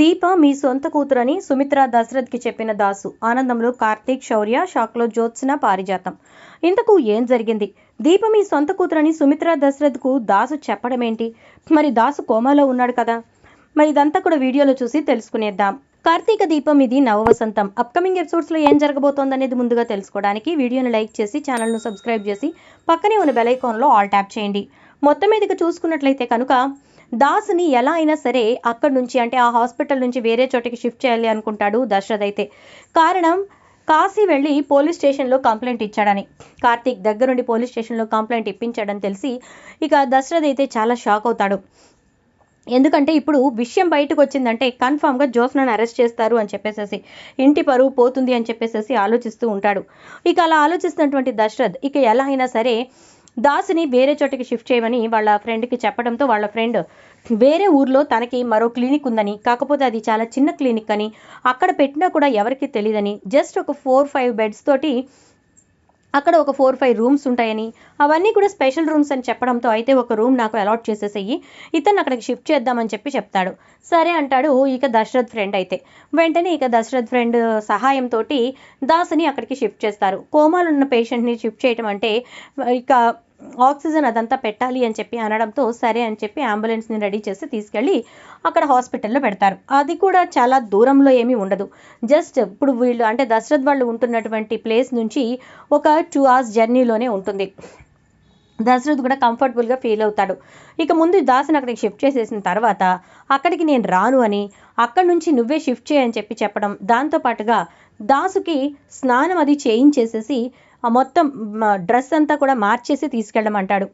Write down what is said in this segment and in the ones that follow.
దీప మీ సొంత కూతురని సుమిత్ర దశరథ్కి చెప్పిన దాసు. ఆనందంలో కార్తీక్ శౌర్య షాక్లో జ్యోత్స్న పారిజాతం. ఇంతకు ఏం జరిగింది? దీప మీ సొంత కూతురని సుమిత్ర దశరథ్కు దాసు చెప్పడమేంటి? మరి దాసు కోమాలో ఉన్నాడు కదా. మరి ఇదంతా కూడా వీడియోలో చూసి తెలుసుకునేద్దాం. కార్తీక దీపం ఇది నవవసంతం. అప్కమింగ్ ఎపిసోడ్స్లో ఏం జరగబోతోందనేది ముందుగా తెలుసుకోవడానికి వీడియోని లైక్ చేసి ఛానల్ను సబ్స్క్రైబ్ చేసి పక్కనే ఉన్న బెల్ ఐకాన్లో ఆల్ ట్యాప్ చేయండి. మొత్తం మీదకి చూసుకున్నట్లయితే కనుక దాసుని ఎలా అయినా సరే అక్కడి నుంచి అంటే ఆ హాస్పిటల్ నుంచి వేరే చోటికి షిఫ్ట్ చేయాలి అనుకుంటాడు దశరథ్ అయితే. కారణం కాశీ వెళ్ళి పోలీస్ స్టేషన్లో కంప్లైంట్ ఇచ్చాడని. కార్తీక్ దగ్గరుండి పోలీస్ స్టేషన్లో కంప్లైంట్ ఇప్పించాడని తెలిసి ఇక దశరథ్ అయితే చాలా షాక్ అవుతాడు. ఎందుకంటే ఇప్పుడు విషయం బయటకు వచ్చిందంటే కన్ఫామ్గా జ్యోత్స్నను అరెస్ట్ చేస్తారు అని చెప్పేసేసి ఇంటి పరువు పోతుంది అని చెప్పేసేసి ఆలోచిస్తూ ఉంటాడు. ఇక అలా ఆలోచిస్తున్నటువంటి దశరథ్ ఇక ఎలా అయినా సరే దాసుని వేరే చోటికి షిఫ్ట్ చేయమని వాళ్ళ ఫ్రెండ్కి చెప్పడంతో వాళ్ళ ఫ్రెండ్ వేరే ఊర్లో తనకి మరో క్లినిక్ ఉందని కాకపోతే అది చాలా చిన్న క్లినిక్ అని అక్కడ పెట్టినా కూడా ఎవరికి తెలియదని జస్ట్ ఒక ఫోర్ ఫైవ్ బెడ్స్ తోటి అక్కడ ఒక ఫోర్ ఫైవ్ రూమ్స్ ఉంటాయని. అవన్నీ కూడా స్పెషల్ రూమ్స్ అని చెప్పడంతో అయితే ఒక రూమ్ నాకు అలాట్ చేసేసేయి. ఇతను అక్కడికి షిఫ్ట్ చేద్దామని చెప్పి చెప్తాడు. సరే అంటాడు ఇక దశరథ్ ఫ్రెండ్ అయితే. వెంటనే ఇక దశరథ్ ఫ్రెండ్ సహాయంతో దాసుని అక్కడికి షిఫ్ట్ చేస్తారు. కోమాలో ఉన్న పేషెంట్ని షిఫ్ట్ చేయటం అంటే ఇక ఆక్సిజన్ అదంతా పెట్టాలి అని చెప్పి అనడంతో సరే అని చెప్పి అంబులెన్స్ని రెడీ చేసి తీసుకెళ్ళి అక్కడ హాస్పిటల్లో పెడతారు. అది కూడా చాలా దూరంలో ఏమీ ఉండదు. జస్ట్ ఇప్పుడు వీళ్ళు అంటే దశరథ్ వాళ్ళు ఉంటున్నటువంటి ప్లేస్ నుంచి ఒక టూ అవర్స్ జర్నీలోనే ఉంటుంది. దశరథ్ కూడా కంఫర్టబుల్గా ఫీల్ అవుతాడు. ఇక ముందు దాసుని అక్కడికి షిఫ్ట్ చేసేసిన తర్వాత అక్కడికి నేను రాను అని అక్కడి నుంచి నువ్వే షిఫ్ట్ చేయని చెప్పి చెప్పడం దాంతోపాటుగా దాసుకి స్నానం అది చేయించేసేసి ఆ మొత్తం డ్రెస్ అంతా కూడా మార్చేసి తీసుకెళ్ళమంటాడు.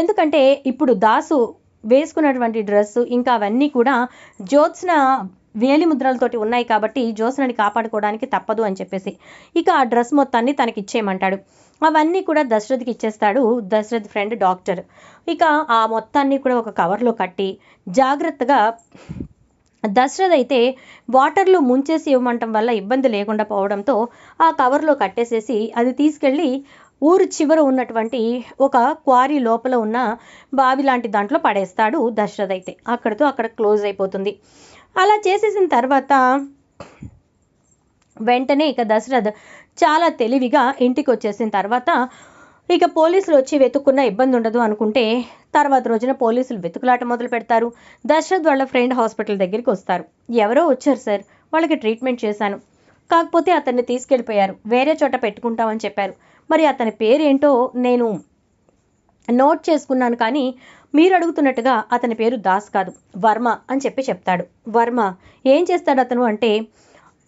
ఎందుకంటే ఇప్పుడు దాసు వేసుకున్నటువంటి డ్రెస్సు ఇంకా అవన్నీ కూడా జ్యోత్స్న వేలి ముద్రలతోటి ఉన్నాయి కాబట్టి జ్యోత్స్నని కాపాడుకోవడానికి తప్పదు అని చెప్పేసి. ఇక ఆ డ్రెస్ మొత్తాన్ని తనకి ఇచ్చేయమంటాడు అవన్నీ కూడా దశరథ్కి ఇచ్చేస్తాడు దశరథ్ ఫ్రెండ్ డాక్టర్. ఇక ఆ మొత్తాన్ని కూడా ఒక కవర్లో కట్టి జాగ్రత్తగా దశరథ్ అయితే వాటర్లో ముంచేసి ఇవ్వమంటం వల్ల ఇబ్బంది లేకుండా పోవడంతో ఆ కవర్లో కట్టేసేసి అది తీసుకెళ్ళి ఊరు చివర ఉన్నటువంటి ఒక క్వారీ లోపల ఉన్న బావి లాంటి దాంట్లో పడేస్తాడు దశరథ్ అయితే అక్కడితో అక్కడ క్లోజ్ అయిపోతుంది. అలా చేసేసిన తర్వాత వెంటనే ఇక దశరథ్ చాలా తెలివిగా ఇంటికి వచ్చేసిన తర్వాత ఇక పోలీసులు వచ్చి వెతుక్కున్న ఇబ్బంది ఉండదు అనుకుంటే తర్వాత రోజున పోలీసులు వెతుకులాట మొదలు పెడతారు. దశరథ్ వాళ్ళ ఫ్రెండ్ హాస్పిటల్ దగ్గరికి వస్తారు. ఎవరో వచ్చారు సార్ వాళ్ళకి ట్రీట్మెంట్ చేశాను. కాకపోతే అతన్ని తీసుకెళ్ళిపోయారు. వేరే చోట పెట్టుకుంటామని చెప్పారు. మరి అతని పేరేంటో నేను నోట్ చేసుకున్నాను కానీ మీరు అడుగుతున్నట్టుగా అతని పేరు దాస్ కాదు వర్మ అని చెప్పి చెప్తాడు. వర్మ ఏం చేస్తాడు అతను అంటే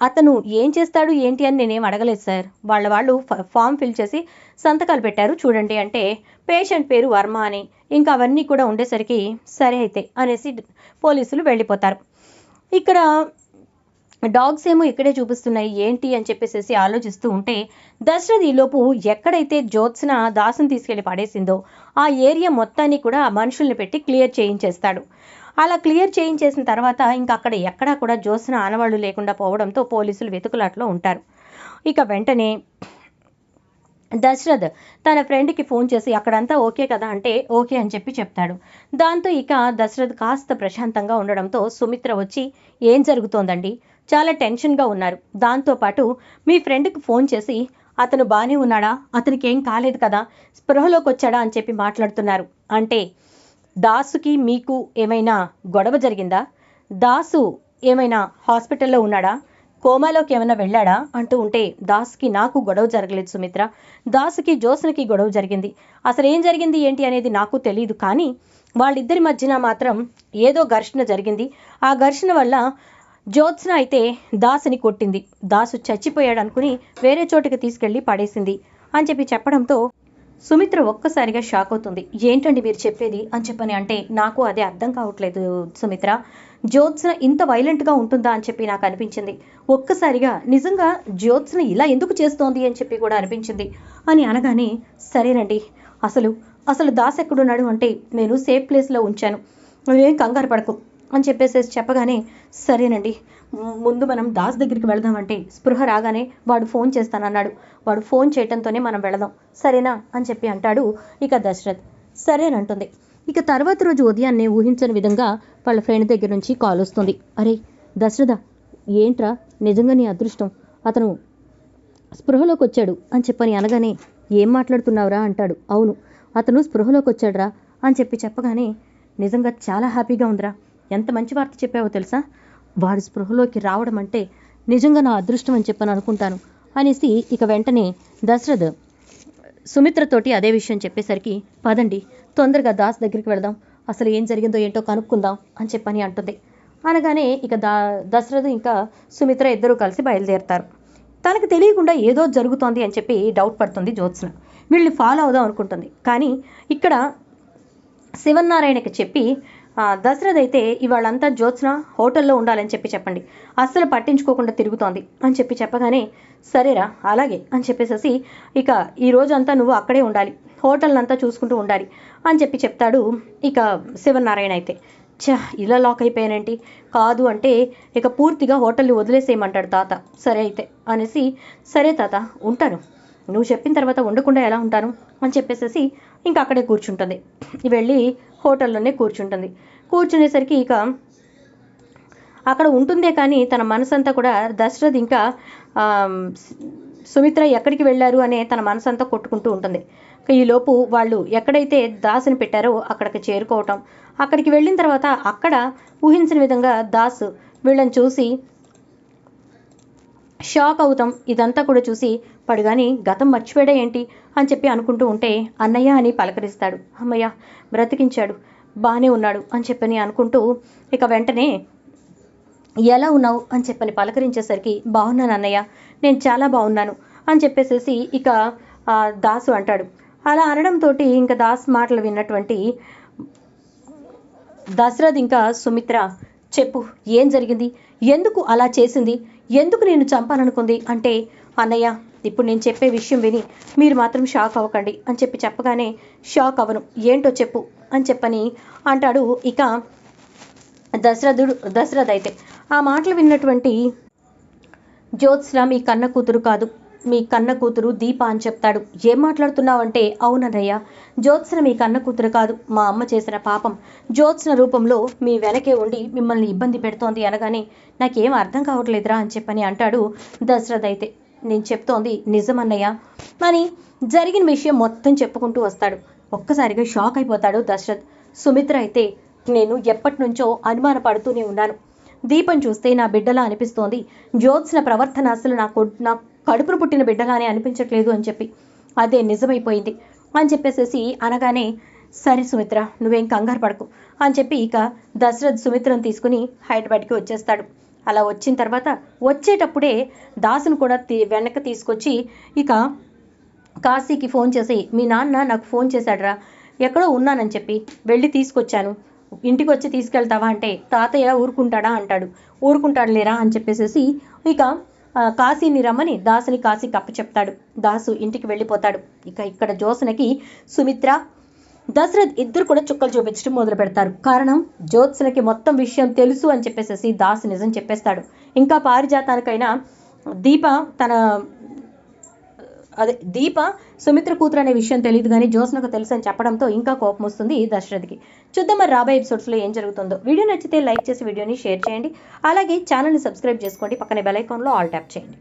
అతను ఏం చేస్తాడు ఏంటి అని నేనేం అడగలేదు సార్. వాళ్ళ వాళ్ళు ఫామ్ ఫిల్ చేసి సంతకాలు పెట్టారు చూడండి అంటే పేషెంట్ పేరు వర్మ అని. ఇంకా అవన్నీ కూడా ఉండేసరికి సరే అయితే అనేసి పోలీసులు వెళ్ళిపోతారు. ఇక్కడ డాగ్స్ ఏమో ఇక్కడే చూపిస్తున్నాయి ఏంటి అని చెప్పేసి ఆలోచిస్తూ ఉంటే దశరథ్ ఈలోపు ఎక్కడైతే జ్యోత్స్న దాసుని తీసుకెళ్ళి పడేసిందో ఆ ఏరియా మొత్తాన్ని కూడా మనుషుల్ని పెట్టి క్లియర్ చేయించేస్తాడు. అలా క్లియర్ చేయించేసిన తర్వాత ఇంకా అక్కడ ఎక్కడా కూడా జ్యోత్స్న ఆనవాళ్ళు లేకుండా పోవడంతో పోలీసులు వెతుకులాట్లో ఉంటారు. ఇక వెంటనే దశరథ్ తన ఫ్రెండ్కి ఫోన్ చేసి అక్కడంతా ఓకే కదా అంటే ఓకే అని చెప్పి చెప్తాడు. దాంతో ఇక దశరథ్ కాస్త ప్రశాంతంగా ఉండడంతో సుమిత్ర వచ్చి ఏం జరుగుతోందండి? చాలా టెన్షన్గా ఉన్నారు. దాంతోపాటు మీ ఫ్రెండ్కి ఫోన్ చేసి అతను బాగానే ఉన్నాడా? అతనికి ఏం కాలేదు కదా? స్పృహలోకి వచ్చాడా అని చెప్పి మాట్లాడుతున్నారు. అంటే దాసుకి మీకు ఏమైనా గొడవ జరిగిందా? దాసు ఏమైనా హాస్పిటల్లో ఉన్నాడా? కోమాలోకి ఏమైనా వెళ్ళాడా? అంటూ ఉంటే దాసుకి నాకు గొడవ జరగలేదు సుమిత్ర. దాసుకి జోస్నకి గొడవ జరిగింది. అసలు ఏం జరిగింది ఏంటి అనేది నాకు తెలియదు కానీ వాళ్ళిద్దరి మధ్యన మాత్రం ఏదో ఘర్షణ జరిగింది. ఆ ఘర్షణ వల్ల జ్యోత్స్న అయితే దాసుని కొట్టింది. దాసు చచ్చిపోయాడు అనుకుని వేరే చోటుకి తీసుకెళ్ళి పడేసింది అని చెప్పి చెప్పడంతో సుమిత్ర ఒక్కసారిగా షాక్ అవుతుంది. ఏంటండి మీరు చెప్పేది? అని చెప్పని అంటే నాకు అదే అర్థం కావట్లేదు సుమిత్ర. జ్యోత్స్న ఇంత వైలెంట్గా ఉంటుందా? అని చెప్పి నాకు అనిపించింది. ఒక్కసారిగా నిజంగా జ్యోత్స్న ఇలా ఎందుకు చేస్తోంది? అని చెప్పి కూడా అనిపించింది. అని అనగానే సరేనండి. అసలు అసలు దాస్ ఎక్కడున్నాడు అంటే నేను సేఫ్ ప్లేస్లో ఉంచాను. నువ్వేం కంగారు పడకు. అని చెప్పేసేసి చెప్పగానే సరేనండి ముందు మనం దాస్ దగ్గరికి వెళదామంటే స్పృహ రాగానే వాడు ఫోన్ చేస్తానన్నాడు. వాడు ఫోన్ చేయటంతోనే మనం వెళదాం. సరేనా? అని చెప్పి అంటాడు ఇక దశరథ్. సరేనంటుంది. ఇక తర్వాత రోజు ఉదయాన్నే ఊహించని విధంగా వాళ్ళ ఫ్రెండ్ దగ్గర నుంచి కాల్ వస్తుంది. అరే దశరథ ఏంట్రా? నిజంగా నీ అదృష్టం. అతను స్పృహలోకి వచ్చాడు అని చెప్పని అనగానే ఏం మాట్లాడుతున్నావురా? అంటాడు. అవును అతను స్పృహలోకి వచ్చాడురా అని చెప్పి చెప్పగానే నిజంగా చాలా హ్యాపీగా ఉందిరా. ఎంత మంచి వార్త చెప్పావో తెలుసా? వాడి స్పృహలోకి రావడం అంటే నిజంగా నా అదృష్టం అని చెప్పని అనుకుంటాను అనేసి ఇక వెంటనే దశరథ్ సుమిత్రతోటి అదే విషయం చెప్పేసరికి పదండి తొందరగా దాస్ దగ్గరికి వెళదాం. అసలు ఏం జరిగిందో ఏంటో కనుక్కుందాం అని చెప్పని అంటుంది. అనగానే ఇక దా దశరథ్ ఇంకా సుమిత్ర ఇద్దరూ కలిసి బయలుదేరుతారు. తనకు తెలియకుండా ఏదో జరుగుతోంది అని చెప్పి డౌట్ పడుతుంది జ్యోత్స్న. వీళ్ళని ఫాలో అవుదాం అనుకుంటుంది. కానీ ఇక్కడ శివన్నారాయణకి చెప్పి దశరథ్ అయితే ఇవాళంతా జ్యోత్స్న హోటల్లో ఉండాలని చెప్పి చెప్పండి. అస్సలు పట్టించుకోకుండా తిరుగుతోంది అని చెప్పి చెప్పగానే సరేరా అలాగే అని చెప్పేసేసి ఇక ఈ రోజంతా నువ్వు అక్కడే ఉండాలి హోటల్ అంతా చూసుకుంటూ ఉండాలి అని చెప్పి చెప్తాడు ఇక శివనారాయణ అయితే. ఛా ఇలా లాక్ అయిపోయానేంటి? కాదు అంటే ఇక పూర్తిగా హోటల్ని వదిలేసేయమంటాడు తాత. సరే అయితే అనేసి సరే తాత ఉంటాను. నువ్వు చెప్పిన తర్వాత ఉండకుండా ఎలా ఉంటాను? అని చెప్పేసేసి ఇంకా అక్కడే కూర్చుంటుంది. వెళ్ళి హోటల్లోనే కూర్చుంటుంది. కూర్చునేసరికి ఇక అక్కడ ఉంటుందే కానీ తన మనసంతా కూడా దశరథ్ ఇంకా సుమిత్ర ఎక్కడికి వెళ్ళారు అనే తన మనసంతా కొట్టుకుంటూ ఉంటుంది. ఈలోపు వాళ్ళు ఎక్కడైతే దాసుని పెట్టారో అక్కడికి చేరుకోవటం. అక్కడికి వెళ్ళిన తర్వాత అక్కడ ఊహించిన విధంగా దాసు వీళ్ళని చూసి షాక్ అవుతాం. ఇదంతా కూడా చూసి పడుగాని గతం మర్చిపోయాడా ఏంటి? అని చెప్పి అనుకుంటూ ఉంటే అన్నయ్య అని పలకరిస్తాడు. అమ్మయ్య బ్రతికించాడు. బాగానే ఉన్నాడు అని చెప్పని అనుకుంటూ ఇక వెంటనే ఎలా ఉన్నావు? అని చెప్పని పలకరించేసరికి బాగున్నాను అన్నయ్య. నేను చాలా బాగున్నాను అని చెప్పేసేసి ఇక దాసు అంటాడు. అలా అనడంతో ఇంకా దాస్ మాటలు విన్నటువంటి దశరథ్ ఇంకా సుమిత్ర చెప్పు ఏం జరిగింది? ఎందుకు అలా చేసింది? ఎందుకు నేను చంపాలనుకుంది? అంటే అన్నయ్య ఇప్పుడు నేను చెప్పే విషయం విని మీరు మాత్రం షాక్ అవ్వకండి అని చెప్పి చెప్పగానే షాక్ అవ్వను. ఏంటో చెప్పు అని చెప్పని అంటాడు. ఇక దశరథుడు దశరథ్ అయితే ఆ మాటలు విన్నటువంటి జ్యోత్స్న మీ కన్న కూతురు కాదు. మీ కన్న కూతురు దీప అని చెప్తాడు. ఏం మాట్లాడుతున్నావంటే అవునన్నయ్య జ్యోత్స్న మీ కన్న కూతురు కాదు మా అమ్మ చేసిన పాపం. జ్యోత్స్న రూపంలో మీ వెనకే ఉండి మిమ్మల్ని ఇబ్బంది పెడుతోంది అనగానే నాకేం అర్థం కావట్లేదురా అని చెప్పని అంటాడు దశరథ్ అయితే. నేను చెప్తోంది నిజమన్నయ్య. అని జరిగిన విషయం మొత్తం చెప్పుకుంటూ వస్తాడు. ఒక్కసారిగా షాక్ అయిపోతాడు దశరథ్. సుమిత్ర అయితే నేను ఎప్పటి నుంచో అనుమానపడుతూనే ఉన్నాను. దీపం చూస్తే నా బిడ్డలా అనిపిస్తోంది. జ్యోత్స్న ప్రవర్తన అసలు నా నా కడుపును పుట్టిన బిడ్డగానే అనిపించట్లేదు అని చెప్పి అదే నిజమైపోయింది అని చెప్పేసేసి అనగానే సరే సుమిత్ర నువ్వేం కంగారు పడకు అని చెప్పి ఇక దశరథ్ సుమిత్రను తీసుకుని హైదరాబాద్కి వచ్చేస్తాడు. అలా వచ్చిన తర్వాత వచ్చేటప్పుడే దాసును కూడా తీ- వెనక్కి తీసుకొచ్చి ఇక కాశీకి ఫోన్ చేసి మీ నాన్న నాకు ఫోన్ చేశాడరా ఎక్కడో ఉన్నానని చెప్పి వెళ్ళి తీసుకొచ్చాను. ఇంటికి వచ్చి తీసుకెళ్తావా అంటే తాతయ్య ఊరుకుంటాడా అంటాడు. ఊరుకుంటాడు లేరా అని చెప్పేసేసి ఇక కాశీని రమ్మని దాసుని కాశీకి అప్పచెప్తాడు దాసు ఇంటికి వెళ్ళిపోతాడు. ఇక ఇక్కడ జోసనకి సుమిత్ర దశరథ్ ఇద్దరు కూడా చుక్కలు చూపించడం మొదలు పెడతారు. కారణం జ్యోత్సనకి మొత్తం విషయం తెలుసు అని చెప్పేసేసి దాసు నిజం చెప్పేస్తాడు. ఇంకా పారిజాతానికైనా దీప తన అదే దీప సుమిత్ర కూతురు అనే విషయం తెలియదు కానీ జ్యోత్స్నకు తెలుసు అని చెప్పడంతో ఇంకా కోపం వస్తుంది దశరథ్కి. చూద్దాం మరి రాబోయే ఎపిసోడ్స్లో ఏం జరుగుతుందో. వీడియో నచ్చితే లైక్ చేసి వీడియోని షేర్ చేయండి. అలాగే ఛానల్ని సబ్స్క్రైబ్ చేసుకోండి. పక్కనే బెల్ ఐకాన్లో ఆల్ ట్యాప్ చేయండి.